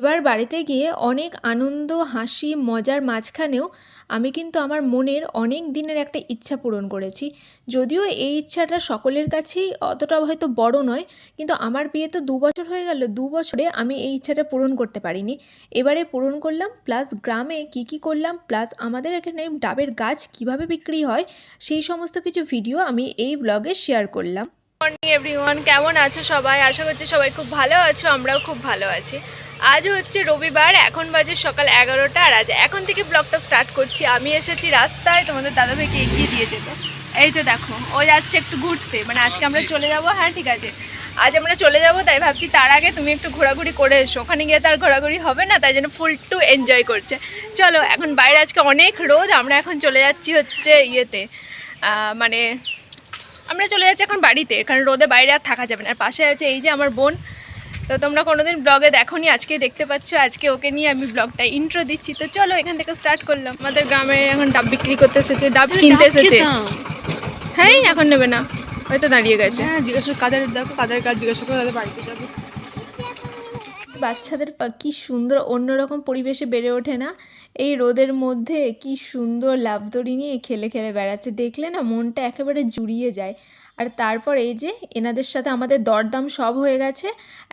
এবার বাড়িতে গিয়ে অনেক আনন্দ, হাসি, মজার মাঝখানেও আমি কিন্তু আমার মনের অনেক দিনের একটা ইচ্ছা পূরণ করেছি। যদিও এই ইচ্ছাটা সকলের কাছেই অতটা হয়তো বড় নয়, কিন্তু আমার বিয়ে তো দু বছর হয়ে গেল, দু বছরে আমি এই ইচ্ছাটা পূরণ করতে পারিনি। এবারে পূরণ করলাম, প্লাস গ্রামে কি কি করলাম, প্লাস আমাদের এখানে ডাবের গাছ কীভাবে বিক্রি হয়, সেই সমস্ত কিছু ভিডিও আমি এই ব্লগে শেয়ার করলাম। মর্নিং এভরিওয়ান কেমন আছো সবাই? আশা করছি সবাই খুব ভালো আছো, আমরাও খুব ভালো আছি। আজ হচ্ছে রবিবার এখন বাজে সকাল এগারোটা আর আজ এখন থেকে ব্লগটা স্টার্ট করছি। আমি এসেছি রাস্তায় তোমাদের দাদাভাইকে এগিয়ে দিয়ে যেতে। এই যে দেখো ও যাচ্ছে একটু ঘুরতে মানে আজকে আমরা চলে যাব হ্যাঁ ঠিক আছে। আজ আমরা চলে যাব তাই ভাবছি তার আগে তুমি একটু ঘোরাঘুরি করে এসো। ওখানে গিয়ে তার ঘোরাঘুরি হবে না তাই জন্য ফুল টু এনজয় করছে। চলো এখন বাইরে আজকে অনেক রোদ আমরা এখন চলে যাচ্ছি হচ্ছে ইয়েতে মানে আমরা চলে যাচ্ছি এখন বাড়িতে কারণ রোদে বাইরে আর থাকা যাবে না। আর পাশে আছে এই যে আমার বোন তো তোমরা কোনোদিন ব্লগে দেখোনি আজকে দেখতে পাচ্ছ। আজকে ওকে নিয়ে আমি ব্লগটা ইন্ট্রো দিচ্ছি। তো চলো এখান থেকে স্টার্ট করলাম। আমাদের গ্রামে এখন ডাব বিক্রি করতে এসেছে ডাব কিনতে এসেছে। হ্যাঁ এখন নেবে না। হয়তো দাঁড়িয়ে গেছে। হ্যাঁ জিজ্ঞাসা কাদের দেখো কাদের কাজ জিজ্ঞাসা করে তাদের বাড়িতে যাবে। বাচ্চাদের কি সুন্দর অন্যরকম পরিবেশে বেড়ে ওঠে না? এই রোদের মধ্যে কি সুন্দর লাভদড়ি নিয়ে খেলে খেলে বেড়াচ্ছে। দেখলে না মনটা একেবারে জুড়িয়ে যায়। আর তারপর এই যে এনাদের সাথে আমাদের দরদাম সব হয়ে গেছে,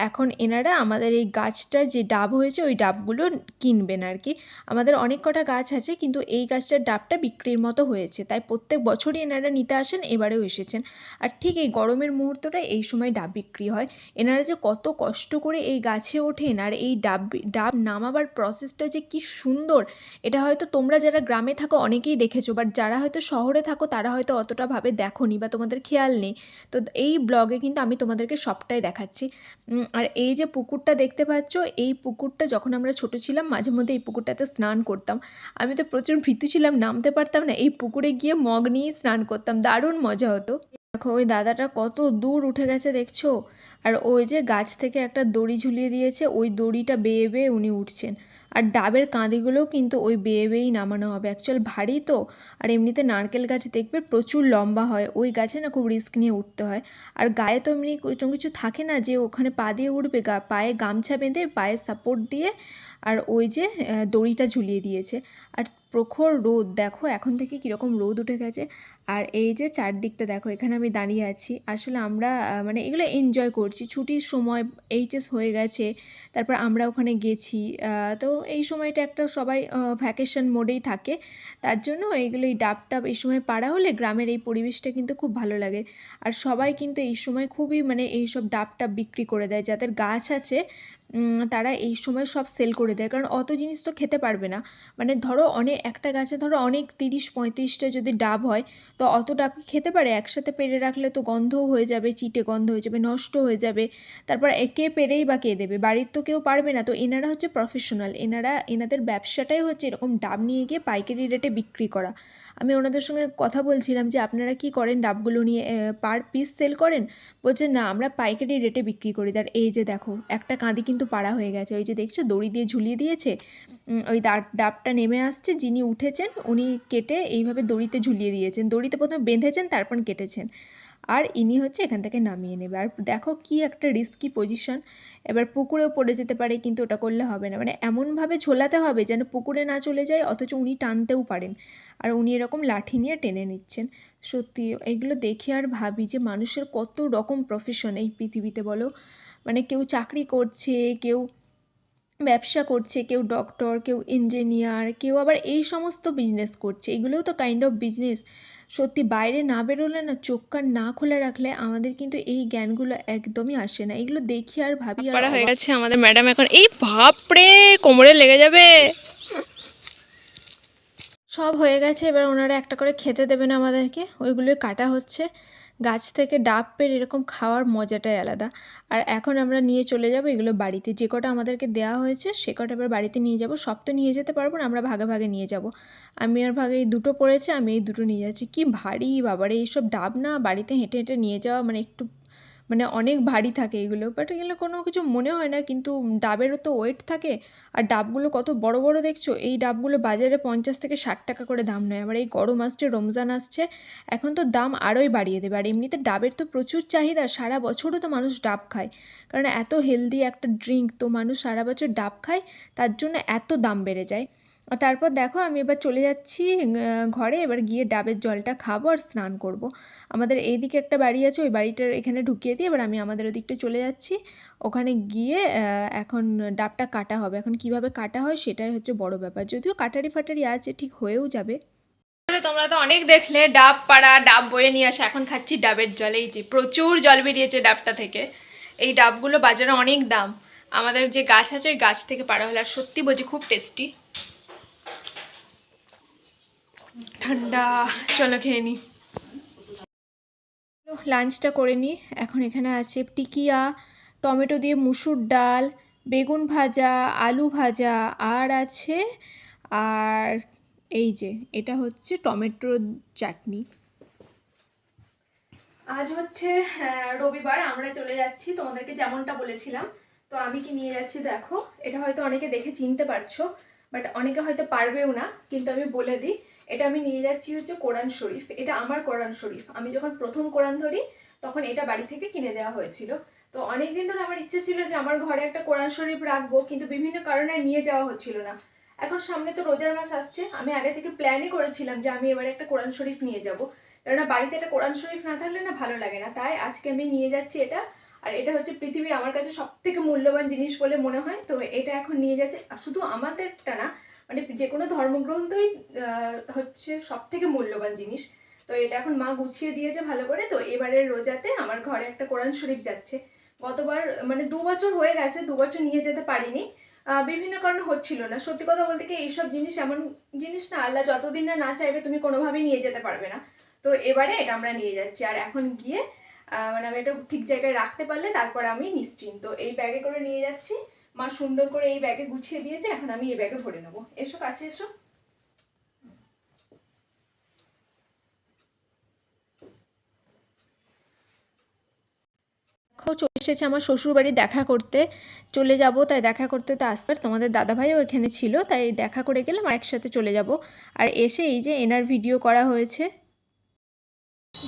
এখন এনারা আমাদের এই গাছটা যে ডাব হয়েছে, ওই ডাবগুলো কিনবেন আর কি। আমাদের অনেক কটা গাছ আছে, কিন্তু এই গাছটার ডাবটা বিক্রির মতো হয়েছে, তাই প্রত্যেক বছরই এনারা নিতে আসেন, এবারেও এসেছেন। আর ঠিক এই গরমের মুহূর্তটা এই সময় ডাব বিক্রি হয়। এনারা যে কত কষ্ট করে এই গাছে ওঠেন আর এই ডাব ডাব নামাবার প্রসেসটা যে কি সুন্দর, এটা হয়তো তোমরা যারা গ্রামে থাকো অনেকেই দেখেছ বাট যারা হয়তো শহরে থাকো তারা হয়তো অতটা ভাবে দেখোনি বা তোমাদের খেয়াল নেই। তো এই ব্লগে কিন্তু আমি তোমাদেরকে সবটাই দেখাচ্ছি। আর এই যে পুকুরটা দেখতে পাচ্ছ, এই পুকুরটা যখন আমরা ছোট ছিলাম, মাঝে মধ্যে এই পুকুরটাতে স্নান করতাম। আমি তো প্রচুর ভীতু ছিলাম, নামতে পারতাম না। এই পুকুরে গিয়ে মগ নিয়ে স্নান করতাম। দারুণ মজা হতো। দেখো, ওই দাদাটা কত দূর উঠে গেছে, দেখছ? আর ওই যে গাছ থেকে একটা দড়ি ঝুলিয়ে দিয়েছে, ওই দড়িটা বেয়ে বেয়ে উনি উঠছেন। আর ডাবের কাঁদিগুলোও কিন্তু ওই বেয়ে বেয়েই নামানো হবে। অ্যাকচুয়াল ভারী তো। আর এমনিতে নারকেল গাছ দেখবে প্রচুর লম্বা হয়। ওই গাছে না খুব রিস্ক নিয়ে উঠতে হয়। আর গায়ে তো এমনি কিছু থাকে না যে ওখানে পা দিয়ে উঠবে, গা পায়ে গামছা বেঁধে পায়ে সাপোর্ট দিয়ে আর ওই যে দড়িটা ঝুলিয়ে দিয়েছে। আর প্রখর রোদ, দেখো এখন থেকে কীরকম রোদ উঠে গেছে। আর এই যে চারদিকটা, দেখো এখানে আমি দাঁড়িয়ে আছি। আসলে আমরা মানে এগুলো এনজয় করছি। ছুটির সময় এইচএস হয়ে গেছে, তারপর আমরা ওখানে গেছি। তো এই সময়টা একটা সবাই ভ্যাকেশন মোডেই থাকে। তার জন্য এইগুলো এই ডাব টাব এই সময় পাড়া হলে গ্রামের এই পরিবেশটা কিন্তু খুব ভালো লাগে। আর সবাই কিন্তু এই সময় খুবই মানে এইসব ডাব টাব বিক্রি করে দেয়। যাদের গাছ আছে তারা এই সময় সব সেল করে দেয়। কারণ অত জিনিস তো খেতে পারবে না। মানে ধরো অনেক একটা গাছে ধরো অনেক তিরিশ, পঁয়ত্রিশটা যদি ডাব হয়, তো অত ডাব খেতে পারে? একসাথে পেরে রাখলে তো গন্ধও হয়ে যাবে, চিটে গন্ধ হয়ে যাবে, নষ্ট হয়ে যাবে। তারপর একে পেরেই বা কে দেবে? বাড়ির তো কেউ পারবে না। তো এনারা হচ্ছে প্রফেশনাল এনারা, এনাদের ব্যবসাটাই হচ্ছে এরকম ডাব নিয়ে গিয়ে পাইকারি রেটে বিক্রি করা। আমি ওনাদের সঙ্গে কথা বলছিলাম যে, আপনারা কি করেন ডাবগুলো নিয়ে? পার পিস সেল করেন? বলছে, না, আমরা পাইকারি রেটে বিক্রি করি। আর এই যে দেখো, একটা কাঁদি কিন্তু পাড়া হয়ে গেছে। ওই যে দেখছ, দড়ি দিয়ে ঝুলিয়ে দিয়েছে। ওই ডাবটা নেমে আসছে, যিনি উঠেছেন, উনি কেটে এইভাবে দড়িতে ঝুলিয়ে দিয়েছেন। দড়িতে প্রথমে বেঁধেছেন, তারপর কেটেছেন। আর ইনি হচ্ছে এখান থেকে নামিয়ে নেবে। আর দেখো কি একটা রিস্কি পজিশন এবার পুকুরেও পড়ে যেতে পারে, কিন্তু ওটা করলে হবে না। মানে এমনভাবে ঝোলাতে হবে যেন পুকুরে না চলে যায়, অথচ উনি টানতেও পারেন। আর উনি এরকম লাঠি নিয়ে টেনে নিচ্ছেন। সত্যি, এগুলো দেখে আর ভাবি যে মানুষের কত রকম প্রফেশন এই পৃথিবীতে বলো। মানে কেউ চাকরি করছে কেউ ব্যবসা করছে কেউ ডক্টর কেউ ইঞ্জিনিয়ার কেউ আবার এই সমস্ত বিজনেস করছে। এগুলোও তো কাইন্ড অফ বিজনেস সত্যি বাইরে না বেরোলে না চোখ কান না খুলে রাখলে আমাদের কিন্তু এই জ্ঞানগুলো একদমই আসে না। এগুলো দেখি আর ভাবি আর হয়ে গেছে আমাদের ম্যাডাম এখন। এই বাপরে কোমরে লেগে যাবে। সব হয়ে গেছে এবার ওনারা একটা করে খেতে দেবেন আমাদেরকে। ওইগুলোই কাটা হচ্ছে। গাছ থেকে ডাব পের এরকম খাওয়ার মজাটাই আলাদা। আর এখন আমরা নিয়ে চলে যাব এগুলো বাড়িতে। যে কটা আমাদেরকে দেওয়া হয়েছে, সে কটা এবার বাড়িতে নিয়ে যাব। সব তো নিয়ে যেতে পারব না, আমরা ভাগে ভাগে নিয়ে যাব। আমি আর ভাগে এই দুটো পড়েছে, আমি এই দুটো নিয়ে যাচ্ছি। কি ভারী, বাবারে, এইসব ডাব না বাড়িতে হেঁটে হেঁটে নিয়ে যাওয়া মানে একটু মানে অনেক ভারী থাকে এগুলো বাট এগুলো কোনো কিছু মনে হয় না, কিন্তু ডাবেরও তো ওয়েট থাকে, আর ডাবগুলো কত বড় বড় দেখছ? এই ডাবগুলো বাজারে পঞ্চাশ থেকে ষাট টাকা করে দাম নেয়, আবার এই গরম আসছে, রমজান আসছে, এখন তো দাম আরোই বাড়িয়ে দেবে, আর এমনিতে ডাবের তো প্রচুর চাহিদা, সারা বছরও তো মানুষ ডাব খায়, কারণ এত হেলদি একটা ড্রিঙ্ক তো মানুষ সারা বছর ডাব খায়, তার জন্য এত দাম বেড়ে যায়। তারপর দেখো আমি এবার চলে যাচ্ছি ঘরে। এবার গিয়ে ডাবের জলটা খাব আর স্নান করব। আমাদের এইদিকে একটা বাড়ি আছে, ওই বাড়িটার এখানে ঢুকিয়ে দিয়ে এবার আমি আমাদের ওদিকটা চলে যাচ্ছি। ওখানে গিয়ে এখন ডাবটা কাটা হবে। এখন কীভাবে কাটা হয় সেটাই হচ্ছে বড় ব্যাপার। যদিও কাটারি ফাটারি আছে, ঠিক হয়েও যাবে। তোমরা তো অনেক দেখলে, ডাব পাড়া, ডাব বয়ে নিয়ে আসে। এখন খাচ্ছি ডাবের জল। এই যে প্রচুর জল বেরিয়েছে ডাবটা থেকে। এই ডাবগুলো বাজারে অনেক দাম। আমাদের যে গাছ আছে, ওই গাছ থেকে পাড়া হলে আর সত্যি বলছি খুব টেস্টি। ঠান্ডা, চলো খেয়ে নিই লাঞ্চটা করে নিই এখন এখানে আছে টিকিয়া, টমেটো দিয়ে মুসুর ডাল, বেগুন ভাজা, আলু ভাজা, আর আছে, আর এই যে, এটা হচ্ছে টমেটোর চাটনি। আজ হচ্ছে রবিবার, আমরা চলে যাচ্ছি তোমাদেরকে যেমনটা বলেছিলাম। তো আমি কি নিয়ে যাচ্ছি দেখো, এটা হয়তো অনেকে দেখে চিনতে পারছ। বাট অনেকে হয়তো পারবেও না, কিন্তু আমি বলে দিই, এটা আমি নিয়ে যাচ্ছি হচ্ছে কোরআন শরীফ, এটা আমার কোরআন শরীফ। আমি যখন প্রথম কোরআন ধরি, তখন এটা বাড়ি থেকে কিনে দেওয়া হয়েছিল। তো অনেক দিন ধরে আমার ইচ্ছে ছিল যে আমার ঘরে একটা কোরআন শরীফ রাখব, কিন্তু বিভিন্ন কারণে নিয়ে যাওয়া হচ্ছিল না। এখন সামনে তো রোজার মাস আসছে, আমি আগে থেকে প্ল্যানই করেছিলাম যে আমি এবারে একটা কোরআন শরীফ নিয়ে যাব। কেননা বাড়িতে একটা কোরআন শরীফ না থাকলে না ভালো লাগে না। তাই আজকে আমি নিয়ে যাচ্ছি এটা আর এটা হচ্ছে পৃথিবীর আমার কাছে সব থেকে মূল্যবান জিনিস বলে মনে হয়। তো এটা এখন নিয়ে যাচ্ছে। শুধু আমাদেরটা না মানে যে কোনো ধর্মগ্রন্থই হচ্ছে সব থেকে মূল্যবান জিনিস। তো এটা এখন মা গুছিয়ে দিয়েছে ভালো করে। তো এবারের রোজাতে আমার ঘরে একটা কোরআন শরীফ যাচ্ছে। গতবার মানে দু বছর হয়ে গেছে, দু বছর নিয়ে যেতে পারিনি। বিভিন্ন কারণে হচ্ছিল না। সত্যি কথা বলতে কি, এইসব জিনিস এমন জিনিস না, আল্লাহ যতদিন না না চাইবে, তুমি কোনোভাবেই নিয়ে যেতে পারবে না। তো এবারে এটা আমরা নিয়ে যাচ্ছি। আর এখন গিয়ে মানে আমি এটা ঠিক জায়গায় রাখতে পারলে তারপর আমি নিশ্চিন্ত। এই ব্যাগে করে নিয়ে যাচ্ছি। মা সুন্দর করে এই ব্যাগে গুছিয়ে দিয়েছে, এখন আমি এই ব্যাগে ভরে নেব। এসো, কাছে এসো। চলে এসেছে আমার শ্বশুরবাড়ি দেখা করতে। চলে যাব, তাই দেখা করতে তো আসবে। আর তোমাদের দাদাভাইও এখানে ছিল, তাই দেখা করে গেলাম আর একসাথে চলে যাব। আর এসে এই যে এনার ভিডিও করা হয়েছে।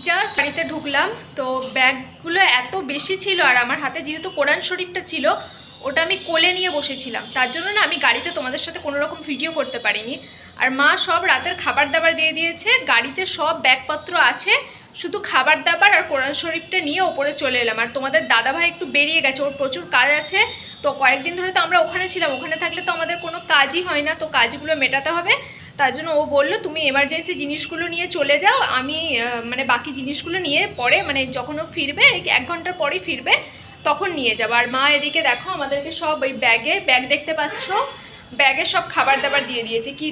জাস্ট বাড়িতে ঢুকলাম, তো ব্যাগগুলো এত বেশি ছিল আর আমার হাতে যেহেতু কোরআন শরীফটা ছিল, ওটা আমি কোলে নিয়ে বসেছিলাম। তার জন্য না আমি গাড়িতে তোমাদের সাথে কোনো রকম ভিডিও করতে পারিনি। আর মা সব রাতের খাবার দাবার দিয়ে দিয়েছে, গাড়িতে সব ব্যাগপত্র আছে, শুধু খাবার দাবার আর কোরআন শরীফটা নিয়ে ওপরে চলে এলাম। আর তোমাদের দাদাভাই একটু বেরিয়ে গেছে, ওর প্রচুর কাজ আছে, তো কয়েকদিন ধরে তো আমরা ওখানে ছিলাম, ওখানে থাকলে তো আমাদের কোনো কাজই হয় না, তো কাজগুলো মেটাতে হবে। তার জন্য ও বলল, তুমি এমার্জেন্সি জিনিসগুলো নিয়ে চলে যাও, আমি মানে বাকি জিনিসগুলো নিয়ে পরে মানে যখন ও ফিরবে এক ঘণ্টার পরেই ফিরবে, তখন নিয়ে যাব। আর মা এদিকে দেখো, আমাদেরকে সব ওই ব্যাগে ব্যাগ দেখতে পাচ্ছ? ব্যাগে সব খাবার দাবার দিয়ে দিয়েছে। কি